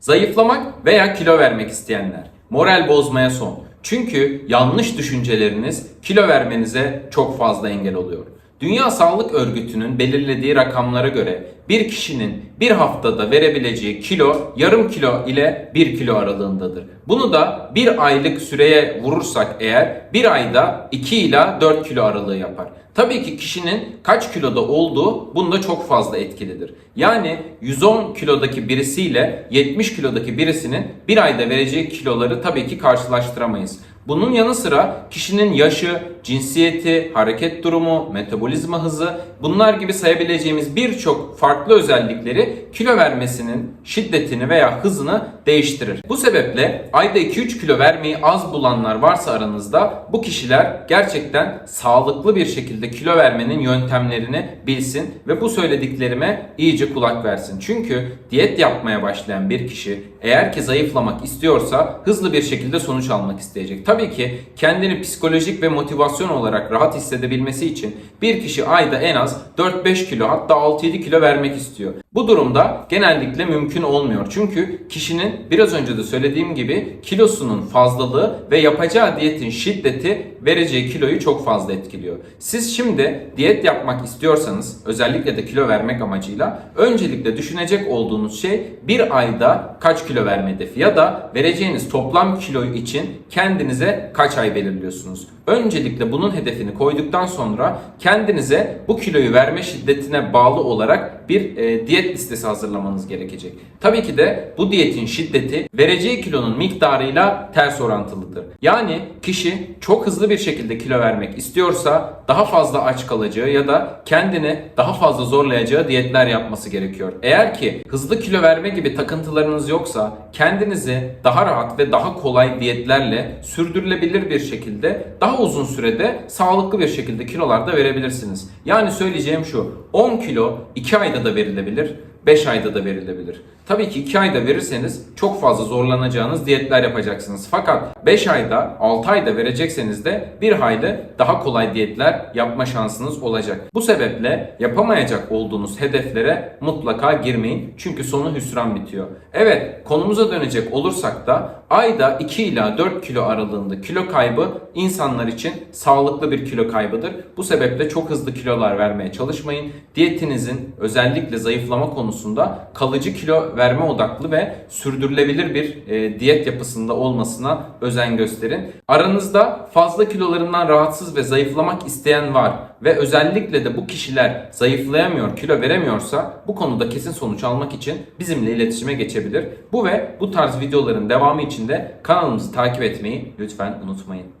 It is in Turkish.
Zayıflamak veya kilo vermek isteyenler. Moral bozmaya son. Çünkü yanlış düşünceleriniz kilo vermenize çok fazla engel oluyor. Dünya Sağlık Örgütü'nün belirlediği rakamlara göre bir kişinin bir haftada verebileceği kilo yarım kilo ile 1 kilo aralığındadır. Bunu da bir aylık süreye vurursak eğer bir ayda 2 ila 4 kilo aralığı yapar. Tabii ki kişinin kaç kiloda olduğu bunda çok fazla etkilidir. Yani 110 kilodaki birisiyle 70 kilodaki birisinin bir ayda vereceği kiloları tabii ki karşılaştıramayız. Bunun yanı sıra kişinin yaşı, cinsiyeti, hareket durumu, metabolizma hızı bunlar gibi sayabileceğimiz birçok farklı özellikleri kilo vermesinin şiddetini veya hızını değiştirir. Bu sebeple ayda 2-3 kilo vermeyi az bulanlar varsa aranızda bu kişiler gerçekten sağlıklı bir şekilde kilo vermenin yöntemlerini bilsin ve bu söylediklerime iyice kulak versin. Çünkü diyet yapmaya başlayan bir kişi eğer ki zayıflamak istiyorsa hızlı bir şekilde sonuç almak isteyecek. Tabii ki kendini psikolojik ve motivasyon olarak rahat hissedebilmesi için bir kişi ayda en az 4-5 kilo hatta 6-7 kilo vermek istiyor. Bu durumda genellikle mümkün olmuyor. Çünkü kişinin biraz önce de söylediğim gibi kilosunun fazlalığı ve yapacağı diyetin şiddeti vereceği kiloyu çok fazla etkiliyor. Siz şimdi diyet yapmak istiyorsanız özellikle de kilo vermek amacıyla öncelikle düşünecek olduğunuz şey bir ayda kaç kilo verme hedefi ya da vereceğiniz toplam kilo için kendinize kaç ay belirliyorsunuz. Öncelikle bunun hedefini koyduktan sonra kendinize bu kiloyu verme şiddetine bağlı olarak bir e, diyet listesi hazırlamanız gerekecek. Tabii ki de bu diyetin şiddeti vereceği kilonun miktarıyla ters orantılıdır. Yani kişi çok hızlı bir şekilde kilo vermek istiyorsa daha fazla aç kalacağı ya da kendini daha fazla zorlayacağı diyetler yapması gerekiyor. Eğer ki hızlı kilo verme gibi takıntılarınız yoksa kendinizi daha rahat ve daha kolay diyetlerle sürdürülebilir bir şekilde daha uzun sürede sağlıklı bir şekilde kilolarda verebilirsiniz. Yani söyleyeceğim şu 10 kilo 2 ayda da verilebilir 5 ayda da verilebilir. Tabii ki 2 ayda verirseniz çok fazla zorlanacağınız diyetler yapacaksınız. Fakat 5 ayda 6 ayda verecekseniz de bir hayli daha kolay diyetler yapma şansınız olacak. Bu sebeple yapamayacak olduğunuz hedeflere mutlaka girmeyin. Çünkü sonu hüsran bitiyor. Evet konumuza dönecek olursak da ayda 2 ila 4 kilo aralığında kilo kaybı insanlar için sağlıklı bir kilo kaybıdır. Bu sebeple çok hızlı kilolar vermeye çalışmayın. Diyetinizin özellikle zayıflama konusunda kalıcı kilo verme odaklı ve sürdürülebilir bir e, diyet yapısında olmasına özen gösterin. Aranızda fazla kilolarından rahatsız ve zayıflamak isteyen var ve özellikle de bu kişiler zayıflayamıyor, kilo veremiyorsa bu konuda kesin sonuç almak için bizimle iletişime geçebilir. Bu ve bu tarz videoların devamı için de kanalımızı takip etmeyi lütfen unutmayın.